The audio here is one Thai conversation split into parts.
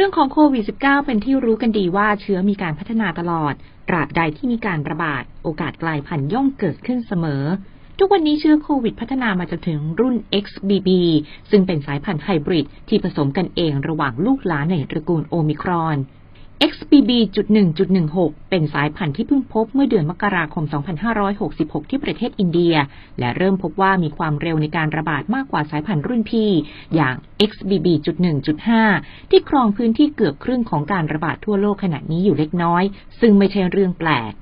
รื่องของโควิด -19 เป็นที่รู้กันดีว่าเชื้อมีการพัฒนาตลอด ตราบใดที่มีการระบาด โอกาสกลายพันธุ์ย่อมเกิดขึ้นเสมอ ทุกวันนี้เชื้อโควิดพัฒนามาจนถึงรุ่น XBB ซึ่งเป็นสายพันธุ์ไฮบริดที่ผสมกันเองระหว่างลูกหลานในตระกูลโอมิครอน XBB.1.16 เป็นสายพันธุ์ที่เพิ่งพบเมื่อเดือนมกราคม 2566 ที่ประเทศอินเดีย และเริ่มพบว่ามีความเร็วในการระบาดมากกว่าสายพันธุ์รุ่นพี่ อย่าง XBB.1.5 ที่ครองพื้นที่เกือบครึ่งของการระบาดทั่วโลกขณะนี้อยู่เล็กน้อย ซึ่งไม่ใช่เรื่องแปลก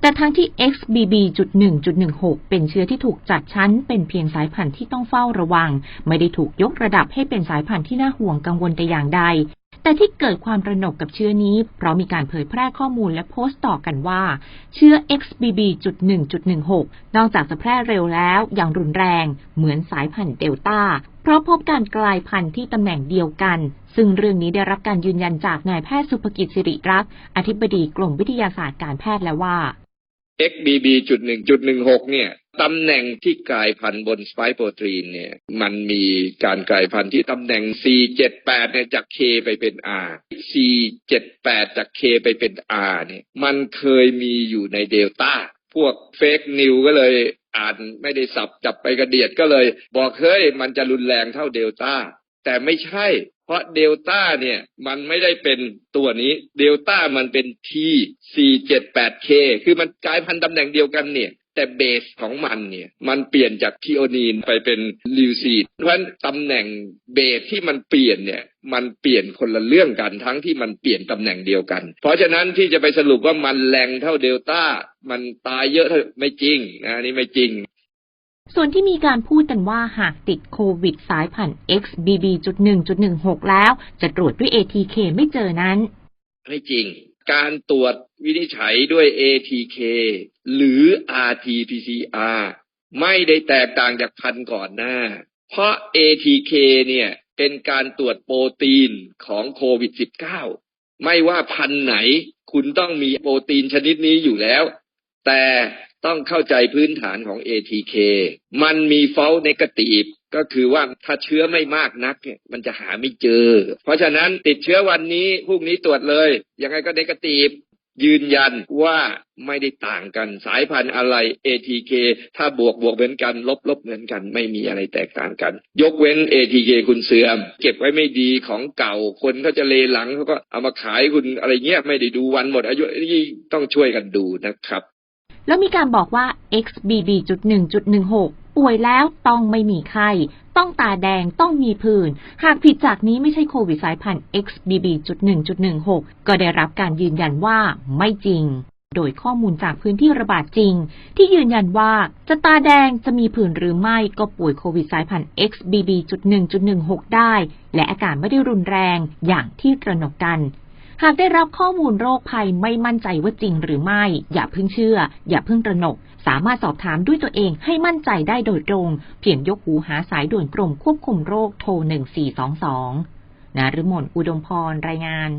แต่ทั้งที่ XBB.1.16 เป็นเชื้อที่ถูกจัดชั้น เป็นเพียงสายพันธุ์ที่ต้องเฝ้าระวัง ไม่ได้ถูกยกระดับให้เป็นสายพันธุ์ที่น่าห่วงกังวลแต่อย่างใด แต่ที่เกิดความระหนกกับเชื้อนี้ เพราะมีการเผยแพร่ข้อมูลและโพสต์ต่อกันว่า เชื้อ XBB.1.16 นอกจากจะแพร่เร็วแล้วยังรุนแรงเหมือนสายพันธุ์เดลต้า เพราะพบการกลายพันธุ์ที่ตำแหน่งเดียวกัน ซึ่งเรื่องนี้ได้รับการยืนยันจากนายแพทย์สุภกิจสิริรักษ์อธิบดีกรมวิทยาศาสตร์การแพทย์แล้วว่า XBB.1.16 เนี่ยตำแหน่งที่กลายพันธุ์บนสไปโปรตีนเนี่ยมันมีการกลายพันธุ์ที่ตำแหน่ง C78 เนี่ยจาก K ไปเป็น R C78 จาก K ไปเป็น R เนี่ยมันเคยมีอยู่ในเดลต้าพวกเฟกนิวก็เลยอ่านไม่ได้สับจับไปกระเดียดก็เลย บอกเฮ้ยมันจะรุนแรงเท่าเดลต้าแต่ไม่ใช่ เพราะเดลต้าเนี่ยมันไม่ได้เป็นตัวนี้ เดลต้ามันเป็น T 478K คือมันกลายพันธุ์ตำแหน่งเดียวกันเนี่ย แต่เบสของมันเนี่ย มันเปลี่ยนจากทีโอนีนไปเป็นลิวซีนเพราะฉะนั้นตำแหน่งเบสที่มันเปลี่ยนเนี่ยมันเปลี่ยนคนละเรื่องกันทั้งที่มันเปลี่ยนตำแหน่งเดียวกัน เพราะฉะนั้นที่จะไปสรุปว่ามันแรงเท่าเดลต้ามันตายเยอะเท่าไม่จริงนะนี่ไม่จริง ส่วนที่มีการพูดกันว่าหากติดโควิดสายพันธุ์ XBB.1.16 แล้ว จะตรวจด้วย ATK ไม่เจอนั้น ไม่จริง การตรวจวินิจฉัยด้วย ATK หรือ RT-PCR ไม่ได้แตกต่างจากพันธุ์ก่อนหน้า เพราะ ATK เนี่ยเป็นการตรวจโปรตีนของโควิด -19 ไม่ว่าพันธุ์ไหน คุณต้องมีโปรตีนชนิดนี้อยู่แล้ว แต่ต้องเข้าใจพื้นฐานของ ATK มันมี false negative ก็คือว่าถ้าเชื้อไม่มากนักเนี่ยมันจะหาไม่เจอ เพราะฉะนั้นติดเชื้อวันนี้พรุ่งนี้ตรวจเลย ยังไงก็ negative ยืนยันว่าไม่ได้ต่างกันสายพันธุ์อะไร ATK ถ้าบวกบวกเหมือนกัน ลบลบเหมือนกัน ไม่มีอะไรแตกต่างกัน ยกเว้น ATK คุณเสื่อม เก็บไว้ไม่ดีของเก่าคนเขาจะเลหลังเขาก็เอามาขายคุณอะไรเงี้ยไม่ได้ดูวันหมดอายุนี่ต้องช่วยกันดูนะครับ แล้วมีการบอกว่า XBB.1.16 ป่วยแล้วต้องไม่มีไข้ ต้องตาแดงต้องมีผื่น หากผิดจากนี้ไม่ใช่โควิดสายพันธุ์ XBB.1.16 ก็ได้รับการยืนยันว่าไม่จริง โดยข้อมูลจากพื้นที่ระบาดจริง ที่ยืนยันว่าจะตาแดงจะมีผื่นหรือไม่ก็ป่วยโควิดสายพันธุ์ XBB.1.16 ได้ และอาการไม่ได้รุนแรงอย่างที่ตระหนกกัน หากได้รับข้อมูลโรคภัยไม่มั่นใจว่าจริงหรือไม่ อย่าเพิ่งเชื่อ อย่าเพิ่งตระหนก สามารถสอบถามด้วยตัวเองให้มั่นใจได้โดยตรง เพียงยกหูหาสายด่วนกรมควบคุมโรคโทร 1422นฤมนอุดมพรรายงาน